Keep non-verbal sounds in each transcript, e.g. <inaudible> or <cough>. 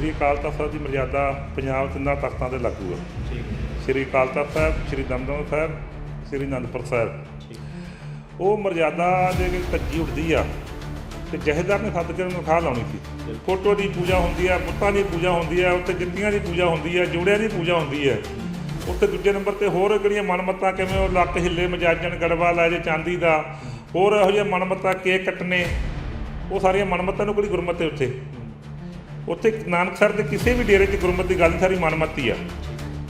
ਸ੍ਰੀ ਅਕਾਲ ਤਖਤ ਸਾਹਿਬ ਦੀ ਮਰਜ਼ਾਦਾ ਪੰਜਾਬ ਤਿੰਨਾਂ ਤਖਤਾਂ ਤੇ ਲਾਗੂ ਹੈ ਹੈ। ਸ੍ਰੀ ਅਕਾਲ ਤਖਤ ਸਾਹਿਬ ਸ੍ਰੀ ਦਮਦਮਾ ਸਾਹਿਬ ਸ੍ਰੀ ਅਨੰਦਪੁਰ ਸਾਹਿਬ। ਉਹ ਮਰਜ਼ਾਦਾ ਦੇ ਕੇ ਧੱਜੀ ਉੱਠਦੀ ਆ ਤੇ ਜਹੇਦਾਰ ਨੇ ਕੇ ਉਹਨੂੰ ਖਾ ਲਾਉਣੀ ਸੀ। ਫੋਟੋ ਦੀ ਪੂਜਾ ਹੁੰਦੀ ਆ ਬੁੱਤਾਂ ਦੀ ਪੂਜਾ ਹੁੰਦੀ ਆ ਉੱਤੇ ਜੁੱਤੀਆਂ ਦੀ ਪੂਜਾ ਹੁੰਦੀ ਆ ਜੋੜਿਆਂ ਦੀ ਪੂਜਾ ਹੁੰਦੀ ਆ। ਉੱਤੇ ਦੂਜੇ ਨੰਬਰ ਤੇ ਹੋਰ ਜਿਹੜੀਆਂ ਮਨਮੱਤਾਂ ਕਿਵੇਂ ਉਹ ਲੱਕ ਹਿੱਲੇ ਮਜਾਜਣ ਗੜਵਾ ਲੈ ਜੇ ਚਾਂਦੀ ਦਾ ਹੋਰ ਇਹੋ ਜਿਹੇ ਮਨਮੱਤਾਂ ਕੇਕ ਕੱਟਣੇ ਉਹ ਸਾਰੀਆਂ ਮਨਮੱਤਾਂ ਨੂੰ ਕਿਹੜੀ ਗੁਰਮਤਿ ਉੱਥੇ? ਉੱਥੇ ਨਾਨਕਸਰ ਦੇ ਕਿਸੇ ਵੀ ਡੇਰੇ 'ਚ ਗੁਰਮਤ ਦੀ ਗੱਲ ਸਾਰੀ ਮਨਮੱਤੀ ਆ।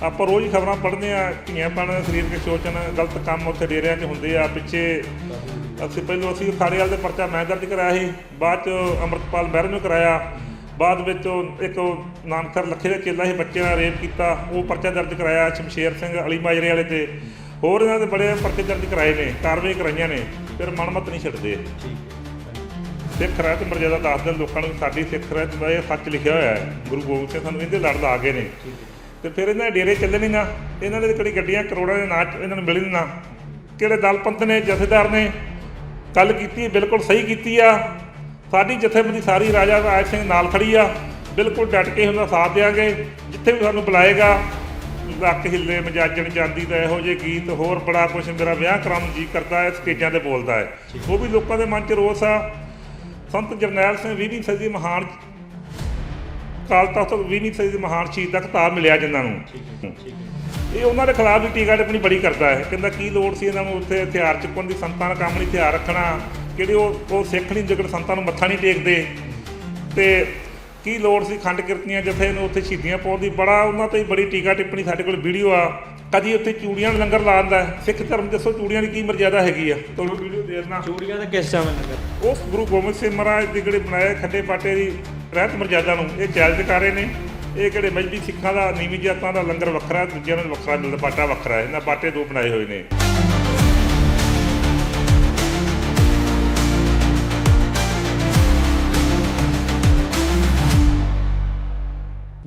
ਆਪਾਂ ਰੋਜ਼ ਹੀ ਖਬਰਾਂ ਪੜ੍ਹਦੇ ਆ, ਧੀਆਂ ਪਾਣ ਸਰੀਰਕ ਸ਼ੋਚਨ ਗਲਤ ਕੰਮ ਉੱਥੇ ਡੇਰਿਆਂ 'ਚ ਹੁੰਦੇ ਆ, ਪਿੱਛੇ ਅਸੀਂ ਪਹਿਲਾਂ ਅਸੀਂ ਖਾੜੇ ਵਾਲੇ ਦੇ ਪਰਚਾ ਮੈਂ ਦਰਜ ਕਰਾਇਆ ਸੀ, ਬਾਅਦ 'ਚ ਅੰਮ੍ਰਿਤਪਾਲ ਮਹਿਰ ਨੂੰ ਕਰਾਇਆ, ਬਾਅਦ ਵਿੱਚ ਉਹ ਇੱਕ ਉਹ ਨਾਨਕਸਰ ਲੱਖੇ ਦਾ ਚੇਲਾ ਸੀ ਬੱਚੇ ਨਾਲ ਰੇਪ ਕੀਤਾ, ਉਹ ਪਰਚਾ ਦਰਜ ਕਰਾਇਆ, ਸ਼ਮਸ਼ੇਰ ਸਿੰਘ, ਅਲੀ ਮਾਜਰੇ ਵਾਲੇ ਤੇ। ਹੋਰ ਇਹਨਾਂ ਦੇ ਬੜੇ ਪਰਚੇ ਦਰਜ ਕਰਾਏ ਨੇ, ਕਾਰਵਾਈ ਕਰਾਈਆਂ ਨੇ, ਫਿਰ ਮਨਮਤ ਨਹੀਂ ਛੱਡਦੇ। ਸਿੱਖ ਰਹਿਤ ਮਰਜ਼ਾਦਾ ਦੱਸ ਨੇ ਲੋਕਾਂ ਨੂੰ ਵੀ ਸਾਡੀ ਸਿੱਖ ਰਹਿਤ ਦਾ ਇਹ ਸੱਚ ਲਿਖਿਆ ਹੋਇਆ ਹੈ, ਗੁਰੂ ਗੋਬਿੰਦ ਸਿੰਘ ਸਾਨੂੰ ਇਹਦੇ ਲੜ ਆ ਗਏ ਨੇ। ਤੇ ਫਿਰ ਇਹਨਾਂ ਦੇ ਡੇਰੇ ਚੱਲੇ ਨਹੀਂ ਨਾ, ਇਹਨਾਂ ਦੇ ਕਿਹੜੀ ਗੱਡੀਆਂ, ਕਰੋੜਾਂ ਦੇ ਨਾਚ ਇਹਨਾਂ ਨੂੰ ਮਿਲੀ ਨਹੀਂ ਨਾ। ਕਿਹੜੇ ਦਲ ਪੰਥ ਨੇ, ਜਥੇਦਾਰ ਨੇ, ਗੱਲ ਕੀਤੀ, ਬਿਲਕੁਲ ਸਹੀ ਕੀਤੀ ਆ। ਸਾਡੀ ਜਥੇਬੰਦੀ ਸਾਰੀ ਰਾਜਾ ਰਾਜ ਸਿੰਘ ਨਾਲ ਖੜੀ ਆ, ਬਿਲਕੁਲ ਡਟ ਕੇ ਉਹਦਾ ਸਾਥ ਦੇਾਂਗੇ ਜਿੱਥੇ ਵੀ ਸਾਨੂੰ ਬੁਲਾਏਗਾ। ਲੱਕ ਹਿੱਲੇ, ਮਜਾਜਣ ਜਾਂਦੀ ਦਾ ਇਹੋ ਜਿਹੇ ਗੀਤ, ਹੋਰ ਬੜਾ ਕੁਝ ਮੇਰਾ ਵਿਆਹ ਕਰਾਉਣ ਨੂੰ ਜੀ ਕਰਦਾ ਹੈ, ਸਟੇਜਾਂ ਤੇ ਬੋਲਦਾ ਹੈ। ਉਹ ਵੀ ਲੋਕਾਂ ਦੇ ਮਨ 'ਚ ਰੋਸ ਆ। ਸੰਤ ਜਰਨੈਲ ਸਿੰਘ 20ਵੀਂ ਸਦੀ ਦੀ ਮਹਾਨ ਕਾਲ ਤਖਤ 20ਵੀਂ ਸਦੀ ਦੇ ਮਹਾਨ ਸ਼ਹੀਦ ਦਾ ਖਿਤਾਬ ਮਿਲਿਆ ਜਿਨ੍ਹਾਂ ਨੂੰ। ਇਹ ਉਹਨਾਂ ਦੇ ਖਿਲਾਫ ਵੀ ਟੀਕਾ ਟਿੱਪਣੀ ਬੜੀ ਕਰਦਾ ਹੈ। ਕਹਿੰਦਾ ਕੀ ਲੋੜ ਸੀ ਇਹਨਾਂ ਨੂੰ ਉੱਥੇ ਹਥਿਆਰ ਚੁੱਕਣ ਦੀ ਸੰਤਾਂ ਦਾ ਕੰਮ ਨਹੀਂ ਹਥਿਆਰ ਰੱਖਣਾ। ਕਿਹੜੇ ਉਹ ਉਹ ਸਿੱਖ ਨਹੀਂ ਜਿਹੜੇ ਸੰਤਾਂ ਨੂੰ ਮੱਥਾ ਨਹੀਂ ਟੇਕਦੇ। ਤੇ ਕੀ ਲੋੜ ਸੀ ਖੰਡ ਕਿਰਤੀਆਂ ਜਥੇ ਨੂੰ ਉੱਥੇ ਸ਼ਹੀਦੀਆਂ ਪਾਉਣ ਦੀ? ਬੜਾ ਉਹਨਾਂ ਤੇ ਬੜੀ ਟੀਕਾ ਟਿੱਪਣੀ ਸਾਡੇ ਕੋਲ ਵੀਡੀਓ ਆ। ਕਦੀ ਉੱਥੇ ਚੂੜੀਆਂ ਦਾ ਲੰਗਰ ਲਾਉਂਦਾ ਸਿੱਖ ਧਰਮ ਦੱਸੋ ਚੂੜੀਆਂ ਦੀ ਕੀ ਮਰਜ਼ਾਦਾ ਹੈਗੀ ਆ। ਤੁਹਾਨੂੰ ਵੀਡੀਓ ਦੇਣਾ ਚੂੜੀਆਂ ਦਾ ਕਿਸ ਸਮੇਂ ਲੱਗਾ ਉਸ ਗੁਰੂ ਗੋਬਿੰਦ ਸਿੰਘ ਮਹਾਰਾਜ ਦੇ ਜਿਹੜੇ ਬਣਾਏ ਖੱਡੇ ਪਾਟੇ ਦੀ ਰਹਿਤ ਮਰਜ਼ਾਦਾ ਨੂੰ ਇਹ ਚੈਲੰਜ ਕਰ ਰਹੇ ਨੇ। ਇਹ ਕਿਹੜੇ ਮਜਬੀ ਸਿੱਖਾਂ ਦਾ ਨੀਵੀਂ ਜਾਤਾਂ ਦਾ ਲੰਗਰ ਵੱਖਰਾ ਦੂਜਿਆਂ ਨੂੰ ਵੱਖਰਾ ਮਿਲਦਾ ਪਾਟਾ ਵੱਖਰਾ ਇਹਨਾਂ ਪਾਟੇ ਦੋ ਬਣਾਏ ਹੋਏ ਨੇ।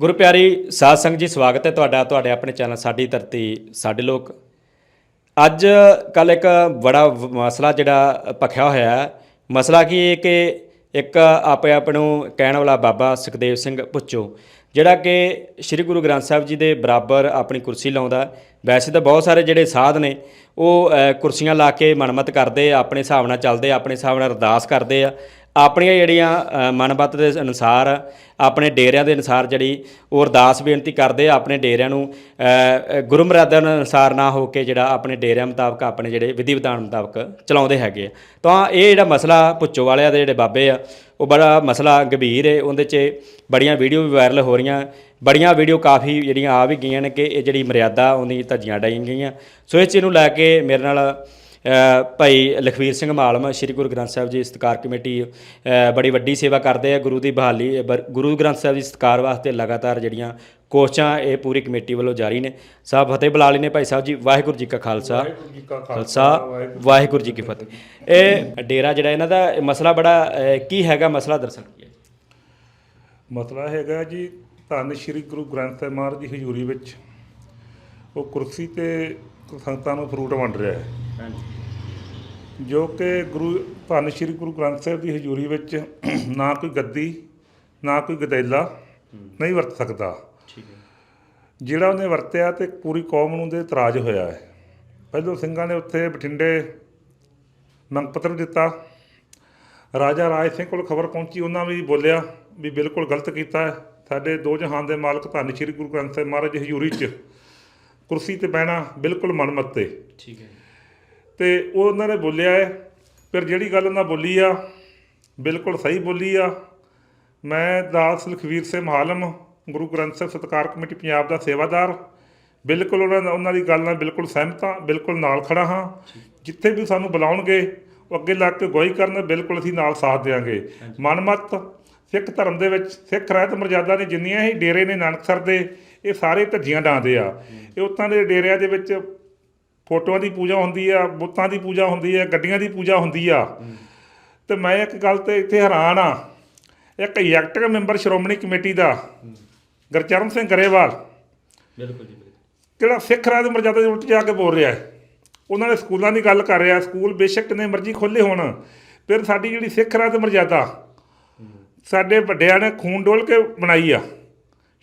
ਗੁਰੂ ਪਿਆਰੀ ਸਾਧ ਸੰਗਤ ਜੀ, ਸਵਾਗਤ ਹੈ ਤੁਹਾਡਾ, ਤੁਹਾਡੇ ਆਪਣੇ ਚੈਨਲ ਸਾਡੀ ਧਰਤੀ, ਸਾਡੇ ਲੋਕ। ਅੱਜ ਕੱਲ ਇੱਕ ਬੜਾ ਮਸਲਾ ਜਿਹੜਾ ਪਖਿਆ ਹੋਇਆ ਮਸਲਾ ਕੀ ਹੈ ਕਿ ਇੱਕ ਆਪੇ ਆਪ ਨੂੰ ਕਹਿਣ ਵਾਲਾ ਬਾਬਾ ਸੁਖਦੇਵ ਸਿੰਘ ਪੁੱਚੋ ਜਿਹੜਾ ਕਿ ਸ੍ਰੀ ਗੁਰੂ ਗ੍ਰੰਥ ਸਾਹਿਬ ਜੀ ਦੇ ਬਰਾਬਰ ਆਪਣੀ ਕੁਰਸੀ ਲਾਉਂਦਾ ਵੈਸੇ ਤਾਂ ਬਹੁਤ ਸਾਰੇ ਜਿਹੜੇ ਸਾਧ ਨੇ, ਉਹ ਕੁਰਸੀਆਂ ਲਾ ਕੇ ਮਨਮਤ ਕਰਦੇ ਆਪਣੇ ਹਿਸਾਬ ਨਾਲ ਚੱਲਦੇ ਆਪਣੇ ਹਿਸਾਬ ਨਾਲ ਅਰਦਾਸ ਕਰਦੇ ਆ। ਆਪਣੀਆਂ ਜਿਹੜੀਆਂ ਮਨਬੱਤ ਦੇ ਅਨੁਸਾਰ ਆਪਣੇ ਡੇਰਿਆਂ ਦੇ ਅਨੁਸਾਰ ਜਿਹੜੀ ਉਹ ਅਰਦਾਸ ਬੇਨਤੀ ਕਰਦੇ ਆ ਆਪਣੇ ਡੇਰਿਆਂ ਨੂੰ ਅ, ਗੁਰੂ ਮਰਿਆਦਾ ਅਨੁਸਾਰ ਨਾ ਹੋ ਕੇ ਜਿਹੜਾ ਆਪਣੇ ਡੇਰਿਆਂ ਮੁਤਾਬਕ ਆਪਣੇ ਜਿਹੜੇ ਵਿਧੀ ਵਿਧਾਨ ਮੁਤਾਬਕ ਚਲਾਉਂਦੇ ਹੈਗੇ ਆ। ਤਾਂ ਇਹ ਜਿਹੜਾ ਮਸਲਾ ਪੁੱਚੋ ਵਾਲਿਆਂ ਦੇ ਜਿਹੜੇ ਬਾਬੇ ਆ ਉਹ ਬੜਾ ਮਸਲਾ ਗੰਭੀਰ ਹੈ ਉਹਦੇ 'ਚ ਬੜੀਆਂ ਵੀਡੀਓ ਵੀ ਵਾਇਰਲ ਹੋ ਰਹੀਆਂ ਬੜੀਆਂ ਵੀਡੀਓ ਕਾਫੀ ਜਿਹੜੀਆਂ ਆ ਵੀ ਗਈਆਂ ਨੇ ਕਿ ਇਹ ਜਿਹੜੀ ਮਰਿਆਦਾ ਉਹਦੀ ਧੱਜੀਆਂ ਡਾਈਆਂ ਗਈਆਂ। ਸੋ ਇਸ ਚੀਜ਼ ਨੂੰ ਲੈ ਕੇ ਮੇਰੇ ਨਾਲ ਭਾਈ ਲਖਵੀਰ ਸਿੰਘ ਮਾਲਮ ਸ੍ਰੀ ਗੁਰੂ ਗ੍ਰੰਥ ਸਾਹਿਬ ਜੀ ਸਤਕਾਰ ਕਮੇਟੀ ਬੜੀ ਵੱਡੀ ਸੇਵਾ ਕਰਦੇ ਆ। ਗੁਰੂ ਦੀ ਬਹਾਲੀ ਗੁਰੂ ਗ੍ਰੰਥ ਸਾਹਿਬ ਜੀ ਸਤਕਾਰ ਵਾਸਤੇ ਲਗਾਤਾਰ ਜਿਹੜੀਆਂ ਕੋਸ਼ਿਸ਼ਾਂ ਇਹ ਪੂਰੀ ਕਮੇਟੀ ਵੱਲੋਂ ਜਾਰੀ ਨੇ। ਸਾਹਿਬ ਫਤਿਹ ਬੁਲਾ ਲੈਨੇ ਭਾਈ ਸਾਹਿਬ ਜੀ ਵਾਹਿਗੁਰੂ ਜੀ ਕਾ ਖਾਲਸਾ। ਖਾਲਸਾ ਵਾਹਿਗੁਰੂ ਜੀ ਕੀ ਫਤਿਹ। ਇਹ ਡੇਰਾ ਜਿਹੜਾ ਇਹਨਾਂ ਦਾ ਮਸਲਾ ਬੜਾ ਕੀ ਹੈਗਾ ਮਸਲਾ ਦਰਸਲ ਕੀ ਹੈ? ਮਸਲਾ ਹੈਗਾ ਜੀ ਧੰਨ ਸ਼੍ਰੀ ਗੁਰੂ ਗ੍ਰੰਥ ਸਾਹਿਬ ਮਹਾਰਾਜ ਦੀ ਹਜ਼ੂਰੀ ਵਿੱਚ। ਉਹ ਕੁਰਸੀ ਤੇ ਸੰਗਤਾਂ ਨੂੰ ਫਰੂਟ ਵੰਡ ਰਿਹਾ ਹੈ। ਜੋ ਕਿ ਗੁਰੂ ਧੰਨ ਸ਼੍ਰੀ ਗੁਰੂ ਗ੍ਰੰਥ ਸਾਹਿਬ ਦੀ ਹਜ਼ੂਰੀ ਵਿੱਚ <clears throat> ਨਾ ਕੋਈ ਗੱਦੀ ਨਾ ਕੋਈ ਗਦੈਲਾ ਨਹੀਂ ਵਰਤ ਸਕਦਾ। ਠੀਕ ਹੈ। ਜਿਹੜਾ ਉਹਨੇ ਵਰਤਿਆ ਤੇ ਪੂਰੀ ਕੌਮ ਨੂੰ ਦੇ ਇਤਰਾਜ਼ ਹੋਇਆ ਹੈ। ਪਹਿਲੋਂ ਸਿੰਘਾਂ ਨੇ ਉੱਥੇ ਬਠਿੰਡੇ ਮੰਗ ਪੱਤਰ ਦਿੱਤਾ। ਰਾਜਾ ਰਾਜ ਸਿੰਘ ਕੋਲ ਖਬਰ ਪਹੁੰਚੀ ਉਹਨਾਂ ਵੀ ਬੋਲਿਆ ਵੀ ਬਿਲਕੁਲ ਗਲਤ ਕੀਤਾ ਹੈ। ਸਾਡੇ ਦੋ ਜਹਾਨ ਦੇ ਮਾਲਕ ਧੰਨ ਸ਼੍ਰੀ ਗੁਰੂ ਗ੍ਰੰਥ ਸਾਹਿਬ ਮਹਾਰਾਜ ਦੀ ਹਜ਼ੂਰੀ 'ਚ ਕੁਰਸੀ ਤੇ ਬਹਿਣਾ ਬਿਲਕੁਲ ਮਨਮੱਤੇ ਠੀਕ ਹੈ ਤੇ ਉਹ ਉਹਨਾਂ ਨੇ ਬੋਲਿਆ ਹੈ ਫਿਰ ਜਿਹੜੀ ਗੱਲ ਉਹਨਾਂ ਬੋਲੀ ਆ ਬਿਲਕੁਲ ਸਹੀ ਬੋਲੀ ਆ। ਮੈਂ ਦਾਸ ਲਖਵੀਰ ਸਿੰਘ ਹਾਲਮ ਗੁਰੂ ਗ੍ਰੰਥ ਸਾਹਿਬ ਸਤਕਾਰ ਕਮੇਟੀ ਪੰਜਾਬ ਦਾ ਸੇਵਾਦਾਰ ਬਿਲਕੁਲ ਉਹਨਾਂ ਉਹਨਾਂ ਦੀ ਗੱਲ ਨਾਲ ਬਿਲਕੁਲ ਸਹਿਮਤ ਹਾਂ ਬਿਲਕੁਲ ਨਾਲ ਖੜਾ ਹਾਂ। ਜਿੱਥੇ ਵੀ ਸਾਨੂੰ ਬੁਲਾਉਣਗੇ ਉਹ ਅੱਗੇ ਲੱਗ ਕੇ ਗਵਾਹੀ ਕਰਨ ਬਿਲਕੁਲ ਅਸੀਂ ਨਾਲ ਸਾਥ ਦੇਵਾਂਗੇ ਮਨਮਤ ਸਿੱਖ ਧਰਮ ਦੇ ਵਿੱਚ ਸਿੱਖ ਰਹਿਤ ਮਰਜ਼ਾਦਾ ਨੇ ਜਿੰਨੀਆਂ ਹੀ ਡੇਰੇ ਨੇ ਨਾਨਕਸਰ ਦੇ ਇਹ ਸਾਰੇ ਧੱਜੀਆਂ ਡਾਂਦੇ ਆ। ਇਹ ਉਤਾਂ ਦੇ ਡੇਰਿਆਂ ਦੇ ਵਿੱਚ ਫੋਟੋਆਂ ਦੀ ਪੂਜਾ ਹੁੰਦੀ ਆ ਬੁੱਤਾਂ ਦੀ ਪੂਜਾ ਹੁੰਦੀ ਆ ਗੱਡੀਆਂ ਦੀ ਪੂਜਾ ਹੁੰਦੀ ਆ। ਤੇ ਮੈਂ ਇੱਕ ਗੱਲ ਤੇ ਇੱਥੇ ਹੈਰਾਨ ਆ। ਇੱਕ ਐਗਜ਼ੈਕਟਿਵ ਮੈਂਬਰ ਸ਼੍ਰੋਮਣੀ ਕਮੇਟੀ ਦਾ ਗੁਰਚਰਨ ਸਿੰਘ ਗਰੇਵਾਲ ਬਿਲਕੁਲ ਜੀ ਬਿਲਕੁਲ। ਜਿਹੜਾ ਸਿੱਖ ਰਾਜ ਮਰਜ਼ਾਦਾ ਦੇ ਉਲਟ ਜਾ ਕੇ ਬੋਲ ਰਿਹਾ ਹੈ। ਉਹਨਾਂ ਨੇ ਸਕੂਲਾਂ ਦੀ ਗੱਲ ਕਰ ਰਿਹਾ ਸਕੂਲ ਬੇਸ਼ੱਕ ਕਿੰਨੇ ਮਰਜ਼ੀ ਖੋਲੇ ਹੋਣ ਫਿਰ ਸਾਡੀ ਜਿਹੜੀ ਸਿੱਖ ਰਾਜ ਮਰਜ਼ਾਦਾ ਸਾਡੇ ਵੱਡਿਆਂ ਨੇ ਖੂਨ ਡੋਲ ਕੇ ਬਣਾਈ ਆ।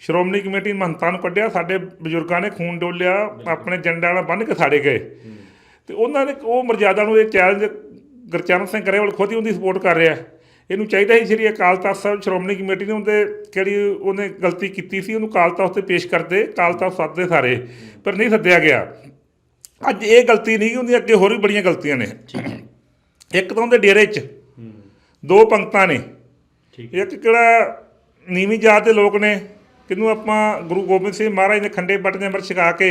ਸ਼੍ਰੋਮਣੀ ਕਮੇਟੀ ਮਹੰਤਾਂ ਨੂੰ ਕੱਢਿਆ ਸਾਡੇ ਬਜ਼ੁਰਗਾਂ ਨੇ ਖੂਨ ਡੋਲਿਆ ਆਪਣੇ ਜੰਡਾਂ ਨਾਲ ਬੰਨ੍ਹ ਕੇ ਸਾੜੇ ਗਏ। ਤੇ ਉਹਨਾਂ ਨੇ ਉਹ ਮਰਜ਼ਾਦਾ ਨੂੰ ਇਹ ਚੈਲੰਜ ਗੁਰਚਰਨ ਸਿੰਘ ਗਰੇਵਾਲ ਖੁਦ ਹੀ ਉਹਦੀ ਸਪੋਰਟ ਕਰ ਰਿਹਾ। ਇਹਨੂੰ ਚਾਹੀਦਾ ਸੀ ਸ੍ਰੀ ਅਕਾਲ ਤਖਤ ਸਾਹਿਬ ਸ਼੍ਰੋਮਣੀ ਕਮੇਟੀ ਨੇ ਉਹਦੇ ਕਿਹੜੀ ਉਹਨੇ ਗਲਤੀ ਕੀਤੀ ਸੀ ਉਹਨੂੰ ਅਕਾਲ ਤਖਤ ਤੇ ਪੇਸ਼ ਕਰਦੇ ਅਕਾਲ ਤਖਤ ਸੱਦਦੇ ਸਾਰੇ ਪਰ ਨਹੀਂ ਸੱਦਿਆ ਗਿਆ। ਅੱਜ ਇਹ ਗਲਤੀ ਨਹੀਂ ਉਹਦੀ ਅੱਗੇ ਹੋਰ ਵੀ ਬੜੀਆਂ ਗਲਤੀਆਂ ਨੇ। ਇੱਕ ਤਾਂ ਉਹਦੇ ਡੇਰੇ 'ਚ ਦੋ ਪੰਕਤਾਂ ਨੇ। ਇੱਕ ਕਿਹੜਾ ਨੀਵੀਂ ਜਾਤ ਦੇ ਲੋਕ ਨੇ ਕਿਹਨੂੰ ਆਪਾਂ ਗੁਰੂ ਗੋਬਿੰਦ ਸਿੰਘ ਮਹਾਰਾਜ ਨੇ ਖੰਡੇ ਬੱਟ ਦੇ ਅੰਮ੍ਰਿਤ ਛਕਾ ਕੇ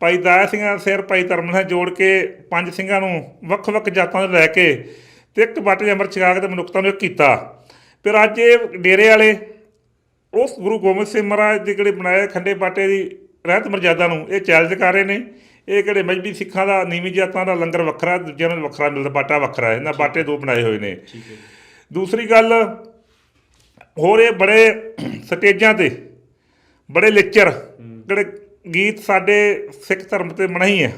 ਭਾਈ ਦਾਇਆ ਸਿੰਘਾਂ ਦੇ ਸਿਰ ਭਾਈ ਧਰਮ ਨਾਲ ਜੋੜ ਕੇ ਪੰਜ ਸਿੰਘਾਂ ਨੂੰ ਵੱਖ-ਵੱਖ ਜਾਤਾਂ ਤੋਂ ਲੈ ਕੇ ਤੇ ਇੱਕ ਬੱਟ ਦੇ ਅੰਮ੍ਰਿਤ ਛਕਾ ਕੇ ਤੇ ਮਨੁੱਖਤਾ ਨੂੰ ਇੱਕ ਕੀਤਾ। ਫਿਰ ਅੱਜ ਇਹ ਡੇਰੇ ਵਾਲੇ ਉਸ ਗੁਰੂ ਗੋਬਿੰਦ ਸਿੰਘ ਮਹਾਰਾਜ ਦੇ ਜਿਹੜੇ ਬਣਾਏ ਖੰਡੇ ਬਾਟੇ ਦੀ ਰਹਿਤ ਮਰਜ਼ਾਦਾ ਨੂੰ ਇਹ ਚੈਲੰਜ ਕਰ ਰਹੇ ਨੇ। ਇਹ ਕਿਹੜੇ ਮਜਬੀ ਸਿੱਖਾਂ ਦਾ ਨੀਵੀਂ ਜਾਤਾਂ ਦਾ ਲੰਗਰ ਵੱਖਰਾ ਦੂਜਿਆਂ ਨੂੰ ਵੱਖਰਾ ਮਿਲਦਾ ਬਾਟਾ ਵੱਖਰਾ ਇਹਨਾਂ ਬਾਟੇ ਦੋ ਬਣਾਏ ਹੋਏ ਨੇ। ਠੀਕ ਹੈ ਦੂਸਰੀ ਗੱਲ ਹੋਰ ਇਹ ਬੜੇ ਸਟੇਜਾਂ ਤੇ ਬੜੇ ਲੈਕਚਰ ਜਿਹੜੇ ਗੀਤ ਸਾਡੇ ਸਿੱਖ ਧਰਮ ਤੇ ਮਨਾਹੀ ਹੈ।